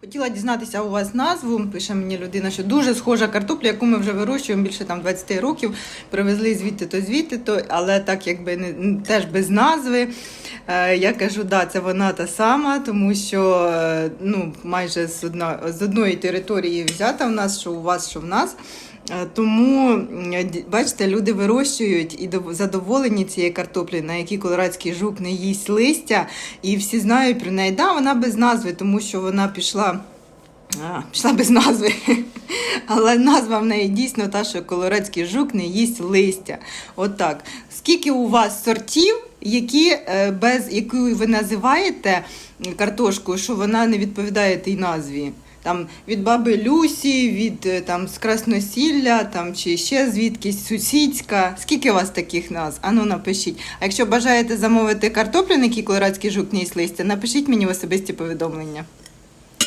Хотіла дізнатися у вас назву. Пише мені людина, що дуже схожа картопля, яку ми вже вирощуємо більше там 20 років. Привезли звідти то звідти, то але так якби не теж без назви. Е, я кажу, да, це вона та сама, тому що е, ну майже з одна з одної території взята в нас, що у вас, що в нас. Е, Тому бачите, люди вирощують і задоволені цією картоплею, на якій колорадський жук не їсть листя, і всі знають про неї. Да, вона без назви, тому що вона пішла. Пішла без назви. Але назва в неї дійсно та, що колорадський жук не їсть листя. Отак. Скільки у вас сортів, які е, без яку ви називаєте картошкою, що вона не відповідає тій назві? Там від баби Люсі, від е, там з Красносілля, там чи ще звідкись сусідська. Скільки у вас таких назв? Ану напишіть. А якщо бажаєте замовити картоплю, на якій колорадський жук не їсть листя, напишіть мені в особисті повідомлення.